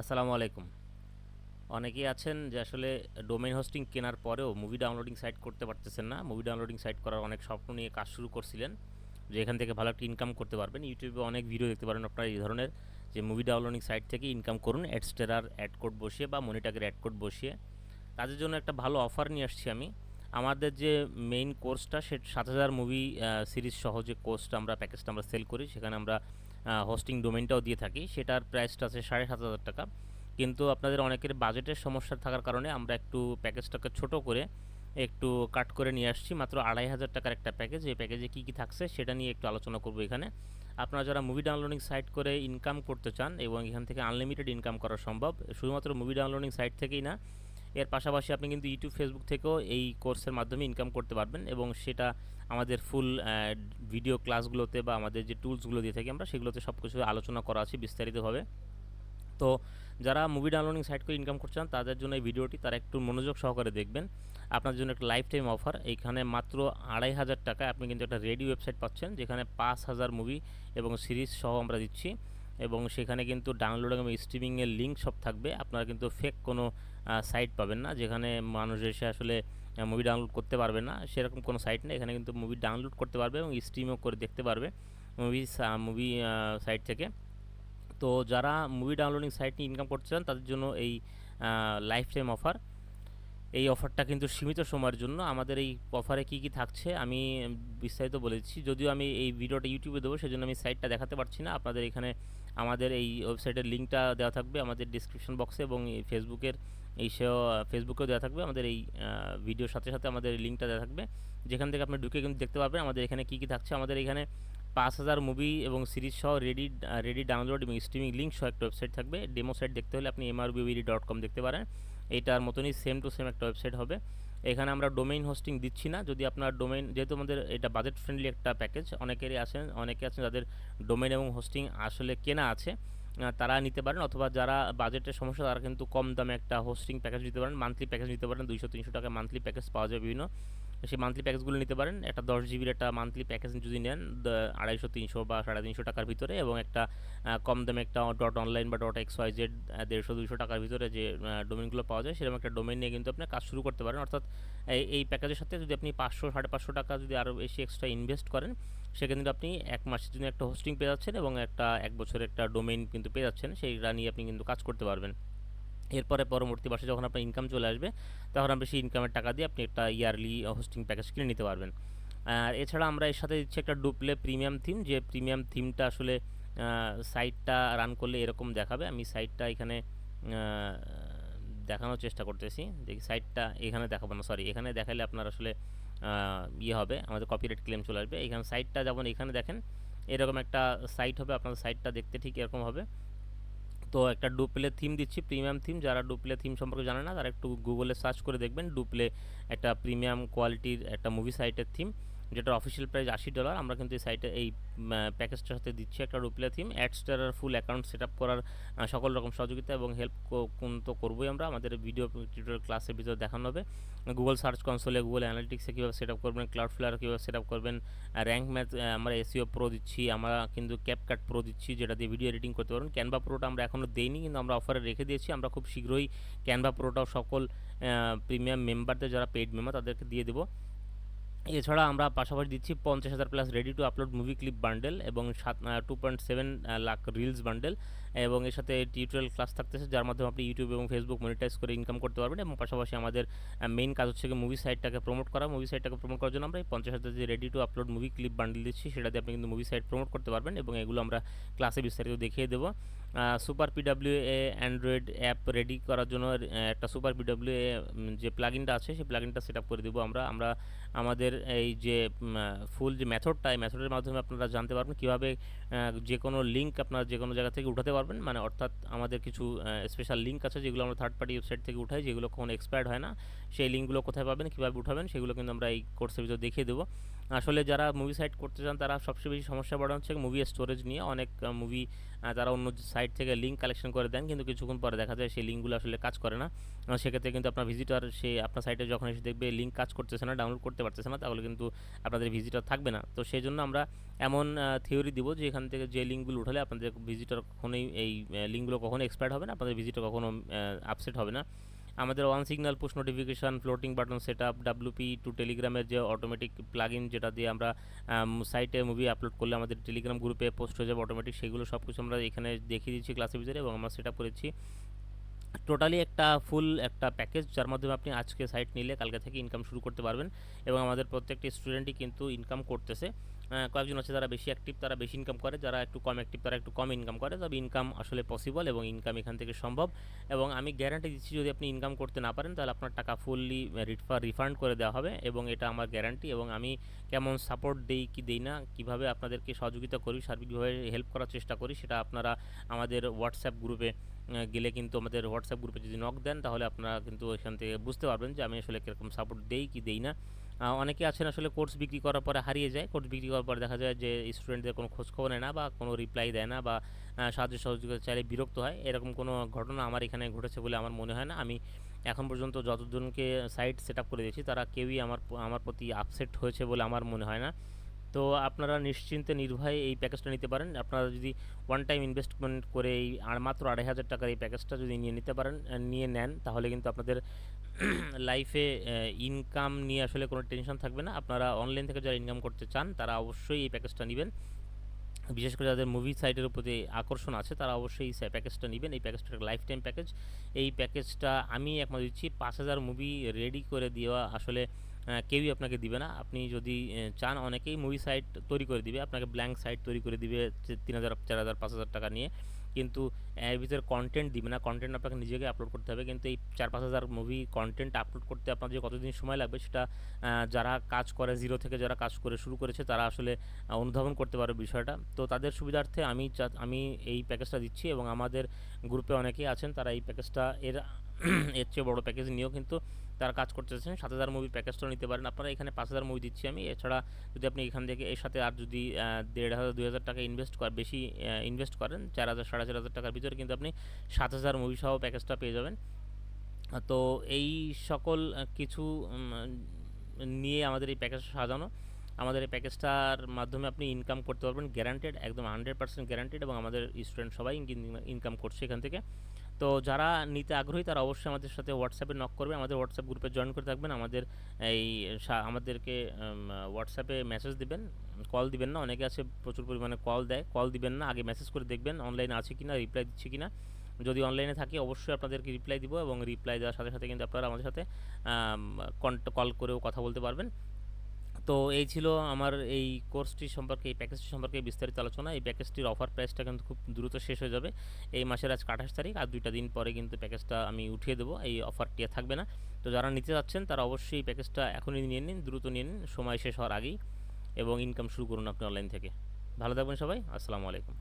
আসসালামু আলাইকুম। অনেকেই আছেন যে আসলে ডোমেইন হোস্টিং কেনার পরেও মুভি ডাউনলোডিং সাইট করতে পারতেছেন না। মুভি ডাউনলোডিং সাইট করার অনেক স্বপ্ন নিয়ে কাজ শুরু করছিলেন, যে এখান থেকে ভালো একটা ইনকাম করতে পারবেন। ইউটিউবে অনেক ভিডিও দেখতে পারেন আপনারা এই ধরনের, যে মুভি ডাউনলোডিং সাইট থেকে ইনকাম করুন অ্যাডস্টেরার অ্যাড কোড বসিয়ে বা মনিটাকের অ্যাড কোড বসিয়ে। তাদের জন্য একটা ভালো অফার নিয়ে আসছি আমি। আমাদের যে মেইন কোর্সটা সে সাত হাজার মুভি সিরিজ সহ যে কোর্সটা আমরা প্যাকেজটা আমরা সেল করি, সেখানে আমরা হোস্টিং ডোমেনটাও দিয়ে থাকি। সেটার প্রাইসটা আছে সাড়ে সাত হাজার টাকা। কিন্তু আপনাদের অনেকের বাজেটের সমস্যা থাকার কারণে আমরা একটু প্যাকেজটাকে ছোট করে একটু কাট করে নিয়ে আসছি। মাত্র আড়াই হাজার টাকার একটা প্যাকেজ এই প্যাকেজে কী কী থাকছে সেটা নিয়ে একটু আলোচনা করব এখানে। আপনারা যারা মুভি ডাউনলোডিং সাইট করে ইনকাম করতে চান এবং এখান থেকে আনলিমিটেড ইনকাম করা সম্ভব, শুধুমাত্র মুভি ডাউনলোডিং সাইট থেকেই না এর পাশাপাশি আপনি কিন্তু ইউটিউব, ফেসবুক থেকেও এই কোর্সের মাধ্যমে ইনকাম করতে পারবেন এবং সেটা আমাদের ফুল ভিডিও ক্লাসগুলোতে বা আমাদের যে টুলসগুলো দিয়ে থাকি আমরা, সেগুলোতে সব কিছু আলোচনা করা আছে বিস্তারিতভাবে। তো যারা মুভি ডাউনলোডিং সাইট করে ইনকাম করতে চান, তাদের জন্য এই ভিডিওটি তারা একটু মনোযোগ সহকারে দেখবেন। আপনার জন্য একটা লাইফ টাইম অফার এইখানে মাত্র আড়াই হাজার টাকায় আপনি কিন্তু একটা রেডি ওয়েবসাইট পাচ্ছেন, যেখানে পাঁচ হাজার মুভি এবং সিরিজ সহ আমরা দিচ্ছি। এবং সেখানে কিন্তু ডাউনলোড এবং স্ট্রিমিংয়ের লিঙ্ক সব থাকবে। আপনারা কিন্তু ফেক কোনো সাইট পাবেন না, যেখানে মানুষ এসে আসলে মুভি ডাউনলোড করতে পারবে না। সেরকম কোনো সাইট নেই, এখানে কিন্তু মুভি ডাউনলোড করতে পারবে এবং স্ট্রিমও করে দেখতে পারবে মুভি মুভি সাইট থেকে। তো যারা মুভি ডাউনলোডিং সাইট নিয়ে ইনকাম করতে চান, তাদের জন্য এই লাইফ টাইম অফার এই অফারটা কিন্তু সীমিত সময়ের জন্য আমাদের এই অফারে কি কি থাকছে আমি বিস্তারিত বলেছি। যদিও আমি এই ভিডিওটা ইউটিউবে দেবো, সেজন্য আমি সাইটটা দেখাতে পারছি না। আপনাদের এখানে আমাদের এই ওয়েবসাইটের লিঙ্কটা দেওয়া থাকবে, আমাদের ডিসক্রিপশন বক্সে এবং এই ফেসবুকের এই সেও ফেসবুকেও দেওয়া থাকবে। আমাদের এই ভিডিওর সাথে সাথে আমাদের লিঙ্কটা দেওয়া থাকবে। যেখান থেকে আপনি ঢুকে কিন্তু দেখতে পারবেন আমাদের এখানে কী কী থাকছে। আমাদের এখানে পাঁচ হাজার মুভি এবং সিরিজ সহ রেডি রেডি ডাউনলোড এবং স্ট্রিমিং লিঙ্ক সহ একটা ওয়েবসাইট থাকবে। ডেমো সাইট দেখতে হলে আপনি এমআরবিবিডি ডট কম দেখতে পারেন। এইটার মতনই সেম টু সেম একটা ওয়েবসাইট হবে। এখানে আমরা ডোমেইন হোস্টিং দিচ্ছি না। যদি আপনার ডোমেইন যেহেতু আমাদের এটা বাজেট ফ্রেন্ডলি একটা প্যাকেজ অনেকেরই আছেন, অনেকে আছেন যাদের ডোমেইন এবং হোস্টিং আসলে কেনা আছে তারা নিতে পারেন। অথবা যারা বাজেটের সমস্যা, তারা কিন্তু কম দামে একটা হোস্টিং প্যাকেজ নিতে পারেন। মান্থলি প্যাকেজ নিতে পারেন। দুইশো, তিনশো টাকা মান্থলি প্যাকেজ পাওয়া যায় বিভিন্ন। সেই মান্থলি প্যাকেজগুলো নিতে পারেন। একটা দশ জিবির একটা মান্থলি প্যাকেজ যদি নেন আড়াইশো, তিনশো বা সাড়ে তিনশো টাকার ভিতরে এবং একটা কম দামে একটা ডট অনলাইন বা ডট এক্স ওয়াই জেড দেড়শো, দুইশো টাকার ভিতরে যে ডোমেনগুলো পাওয়া যায়, সেরকম একটা ডোমেন নিয়ে কিন্তু আপনি কাজ শুরু করতে পারেন। অর্থাৎ এই এই প্যাকেজের সাথে যদি আপনি পাঁচশো, সাড়ে পাঁচশো টাকা যদি আরও বেশি এক্সট্রা ইনভেস্ট করেন, সেখানে কিন্তু আপনি এক মাসের জন্য একটা হোস্টিং পেয়ে যাচ্ছেন এবং একটা, এক বছরের একটা ডোমেইন কিন্তু পেয়ে যাচ্ছেন। সেইটা নিয়ে আপনি কিন্তু কাজ করতে পারবেন। এরপরে পরবর্তী মাসে যখন আপনার ইনকাম চলে আসবে, তখন আপনি সেই ইনকামের টাকা দিয়ে আপনি একটা ইয়ারলি হোস্টিং প্যাকেজ কিনে নিতে পারবেন। আর এছাড়া আমরা এর সাথে দিচ্ছি একটা ডুপ্লে প্রিমিয়াম থিম যে প্রিমিয়াম থিমটা আসলে সাইটটা রান করলে এরকম দেখাবে। আমি সাইটটা এখানে দেখানোর চেষ্টা করতেছি। দেখি সাইটটা এখানে দেখাবো না সরি এখানে দেখালে আপনার আসলে ইয়ে হবে, আমাদের কপিরাইট ক্লেম চলে আসবে। এখানে সাইটটা যেমন এখানে দেখেন, এরকম একটা সাইট হবে আপনার সাইটটা দেখতে ঠিক এরকম হবে। তো একটা ডুপ্লে থিম দিচ্ছি প্রিমিয়াম থিম যারা ডুপ্লে থিম সম্পর্কে জানে না, তারা একটু গুগলে সার্চ করে দেখবেন। ডুপ্লে একটা প্রিমিয়াম কোয়ালিটির একটা মুভি সাইটের থিম যেটার অফিসিয়াল প্রাইস আশি ডলার আমরা কিন্তু এই সাইটে এই প্যাকেজটার সাথে দিচ্ছি একটা রুপ্লে থিম অ্যাডস্টারের ফুল অ্যাকাউন্ট সেট আপ করার সকল রকম সহযোগিতা এবং হেল্প তো করবোই আমরা। আমাদের ভিডিও টিউটোরিয়াল ক্লাসের ভিতরে দেখানো হবে। গুগল সার্চ কনসোলে গুগল অ্যানালিটিক্সে কীভাবে সেট আপ করবেন ক্লাউড ফ্লার কীভাবে সেট আপ করবেন র্যাঙ্ক ম্যাথ আমরা এসিও প্রো দিচ্ছি, আমরা কিন্তু ক্যাপকাট প্রো দিচ্ছি, যেটা দিয়ে ভিডিও এডিটিং করতে পারবেন। ক্যানভা প্রোটা আমরা এখনও দেইনি, কিন্তু আমরা অফারে রেখে দিয়েছি। আমরা খুব শীঘ্রই ক্যানভা প্রোটাও সকল প্রিমিয়াম মেম্বারদের যারা পেইড মেম্বার তাদেরকে দিয়ে দেবো। এছাড়া আমরা পাশাপাশি দিচ্ছি পঞ্চাশ হাজার plus ready to upload movie clip bundle এবং সাত two point seven lakh reels bundle এবং এর সাথে টিউটোরিয়াল ক্লাস থাকতেছে, যার মাধ্যমে আপনি ইউটিউব এবং ফেসবুক মনিটাইজ করে ইনকাম করতে পারবেন এবং পাশাপাশি আমাদের মেইন কাজ হচ্ছে মুভি সাইটটাকে প্রমোট করা। মুভি সাইটটাকে প্রমোট করার জন্য আমরা এই পঞ্চাশ হাজার যে ready to upload movie clip bundle দিচ্ছি, সেটাতে আপনি কিন্তু মুভি সাইট প্রমোট করতে পারবেন এবং এগুলো আমরা ক্লাসে বিস্তারিত দেখিয়ে দেবো। Super PW A android app ready করার জন্য একটা সুপার পিডাব্লিউ এ যে প্লাগিনটা আছে, সেই প্লাগিনটা সেট আপ করে দেবো আমরা। আমরা আমাদের এই যে ফুল যে মেথডটা এই মেথডের মাধ্যমে আপনারা জানতে পারবেন কীভাবে যে কোনো লিঙ্ক আপনারা যে কোনো জায়গা থেকে উঠাতে পারবেন। মানে অর্থাৎ আমাদের কিছু স্পেশাল লিঙ্ক আছে যেগুলো আমরা থার্ড পার্টি ওয়েবসাইট থেকে উঠাই, যেগুলো কখনো এক্সপায়ার্ড হয় না। সেই লিঙ্কগুলো কোথায় পাবেন, কীভাবে উঠাবেন, সেগুলো কিন্তু আমরা এই কোর্সের ভিতরে দেখিয়ে দেবো। আসলে যারা মুভি সাইট করতে চান, তারা সবচেয়ে বেশি সমস্যা পড়ে হচ্ছে মুভি স্টোরেজ নিয়ে। অনেক মুভি তারা অন্য সাইট থেকে লিঙ্ক কালেকশন করে দেন, কিন্তু কিছুক্ষণ পরে দেখা যায় সেই লিঙ্কগুলো আসলে কাজ করে না। সেক্ষেত্রে কিন্তু আপনার ভিজিটর সে আপনার সাইটে যখন এসে দেখবে লিঙ্ক কাজ করতেছে না ডাউনলোড করতে পারতেছে না, তাহলে কিন্তু আপনাদের ভিজিটর থাকবে না। তো সেই জন্য আমরা এমন থিওরি দিব যে এখান থেকে যে লিঙ্কগুলো উঠালে আপনাদের ভিজিটর কখনোই এই লিঙ্কগুলো কখনো এক্সপায়ার হবে না, আপনাদের ভিজিটর কখনো আপসেট হবে না। আমাদের one signal push notification floating button set up WP to টেলিগ্রামের যে অটোমেটিক প্লাগ ইন যেটা দিয়ে আমরা সাইটে মুভি আপলোড করলে আমাদের টেলিগ্রাম গ্রুপে পোস্ট হয়ে যাবে অটোমেটিক সেগুলো সব কিছু আমরা এখানে দেখিয়ে দিচ্ছি ক্লাসের ভিতরে এবং আমরা সেট আপ করেছি। টোটালি একটা ফুল একটা প্যাকেজ যার মাধ্যমে আপনি আজকে সাইট নিলে কালকে থেকে ইনকাম শুরু করতে পারবেন এবং আমাদের প্রত্যেকটি স্টুডেন্টই কিন্তু ইনকাম করতেছে। কয়েকজন আছে যারা বেশি অ্যাক্টিভ তারা বেশি ইনকাম করে, যারা একটু কম অ্যাক্টিভ তারা একটু কম ইনকাম করে, তবে ইনকাম আসলে পসিবল এবং ইনকাম এখান থেকে সম্ভব। এবং আমি গ্যারান্টি দিচ্ছি, যদি আপনি ইনকাম করতে না পারেন, তাহলে আপনার টাকা ফুললি রিফান্ড করে দেওয়া হবে এবং এটা আমার গ্যারান্টি এবং আমি কেমন সাপোর্ট দেই কি দেই না, কীভাবে আপনাদেরকে সহযোগিতা করি, সার্বিকভাবে হেল্প করার চেষ্টা করি, সেটা আপনারা আমাদের হোয়াটসঅ্যাপ গ্রুপে গেলে কিন্তু আমাদের হোয়াটসঅ্যাপ গ্রুপে যদি নক দেন, তাহলে আপনারা কিন্তু এখান থেকে বুঝতে পারবেন যে আমি আসলে কীরকম সাপোর্ট দেই কি দেই না। অনেকে আছেন আসলে কোর্স বিক্রি করার পরে হারিয়ে যায়। কোর্স বিক্রি করার পরে দেখা যায় যে স্টুডেন্টদের কোনো খোঁজখবর নেয় না বা কোনো রিপ্লাই দেয় না বা সাহায্য সহযোগিতা চাইলে বিরক্ত হয়। এরকম কোনো ঘটনা আমার এখানে ঘটেছে বলে আমার মনে হয় না। আমি এখন পর্যন্ত যতজনকে সাইট সেট আপ করে দিয়েছি তারা কেউই আমার আমার প্রতি আপসেট হয়েছে বলে আমার মনে হয় না। তো আপনারা নিশ্চিন্তে নির্ভয়ে এই প্যাকেজটা নিতে পারেন। আপনারা যদি ওয়ান টাইম ইনভেস্টমেন্ট করে এই আর মাত্র আড়াই হাজার টাকার এই প্যাকেজটা যদি নিয়ে নিতে পারেন নিয়ে নেন, তাহলে কিন্তু আপনাদের লাইফে ইনকাম নিয়ে আসলে কোনো টেনশন থাকবে না। আপনারা অনলাইন থেকে যারা ইনকাম করতে চান, তারা অবশ্যই এই প্যাকেজটা নেবেন। বিশেষ করে যাদের মুভি সাইটের প্রতি আকর্ষণ আছে, তারা অবশ্যই এই প্যাকেজটা নেবেন। এই প্যাকেজটা লাইফ টাইম প্যাকেজ এই প্যাকেজটা আমি একমাত্র দিচ্ছি পাঁচ হাজার মুভি রেডি করে দেওয়া আসলে কেউই আপনাকে দিবে না। আপনি যদি চান অনেকেই মুভি সাইট তৈরি করে দিবে, আপনাকে ব্ল্যাঙ্ক সাইট তৈরি করে দিবে তিন হাজার, চার হাজার, পাঁচ হাজার টাকা নিয়ে। কিন্তু, এর ভিতরে কন্টেন্ট দিবে না কন্টেন্ট আপনাকে নিজেকে আপলোড করতে হবে। কিন্তু এই চার, পাঁচ হাজার মুভি কন্টেন্ট আপলোড করতে আপনার যে কতদিন সময় লাগবে, সেটা যারা কাজ করে জিরো থেকে যারা কাজ করে শুরু করেছে, তারা আসলে অনুধাবন করতে পারবে বিষয়টা। তো তাদের সুবিধার্থে আমি আমি এই প্যাকেজটা দিচ্ছি এবং আমাদের গ্রুপে অনেকেই আছেন, তারা এই প্যাকেজটা এর এর চেয়ে বড় প্যাকেজ নিয়েও কিন্তু তারা কাজ করতেছেন, সাত হাজার মুভি প্যাকেজটাও নিতে পারেন। আপনারা এখানে পাঁচ হাজার মুভি দিচ্ছি আমি। এছাড়া যদি আপনি এখান থেকে, এর সাথে আর যদি দেড় হাজার, দুই হাজার টাকা ইনভেস্ট কর, বেশি ইনভেস্ট করেন, চার হাজার, সাড়ে চার হাজার টাকার ভিতরে কিন্তু আপনি সাত হাজার মুভি সহ প্যাকেজটা পেয়ে যাবেন। তো এই সকল কিছু নিয়ে আমাদের এই প্যাকেজটা সাজানো। আমাদের এই প্যাকেজটার মাধ্যমে আপনি ইনকাম করতে পারবেন। গ্যারান্টেড একদম হান্ড্রেড পার্সেন্ট গ্যারান্টেড এবং আমাদের স্টুডেন্ট সবাই ইনকাম করছে এখান থেকে। তো যারা নিতে আগ্রহী, তারা অবশ্যই আমাদের সাথে হোয়াটসঅ্যাপে নক করবে। আমাদের হোয়াটসঅ্যাপ গ্রুপে জয়েন করে থাকবেন। আমাদের এই আমাদেরকে হোয়াটসঅ্যাপে মেসেজ দিবেন। কল দিবেন না। অনেকে আছে, প্রচুর পরিমাণে কল দেয়। কল দিবেন না। আগে মেসেজ করে দেখবেন অনলাইনে আছে কি না রিপ্লাই দিচ্ছে কি না যদি অনলাইনে থাকি, অবশ্যই আপনাদেরকে রিপ্লাই দিব এবং রিপ্লাই দেওয়ার সাথে সাথে কিন্তু আপনারা আমাদের সাথে কল করেও কথা বলতে পারবেন। তো এই ছিল আমার এই কোর্সটি সম্পর্কে, এই প্যাকেজটি সম্পর্কে বিস্তারিত আলোচনা। এই প্যাকেজটির অফার প্রাইসটা কিন্তু খুব দ্রুত শেষ হয়ে যাবে। এই মাসের আজ আঠাশ তারিখ, আর দুইটা দিন পরে কিন্তু প্যাকেজটা আমি উঠিয়ে দেবো। এই অফারটি থাকবে না। তো যারা নিতে যাচ্ছেন, তারা অবশ্যই এই প্যাকেজটা এখনই নিয়ে নিন, দ্রুত নিয়ে নিন। সময় শেষ হওয়ার আগেই এবং ইনকাম শুরু করুন আপনি অনলাইন থেকে। ভালো থাকবেন সবাই। আসসালামু আলাইকুম।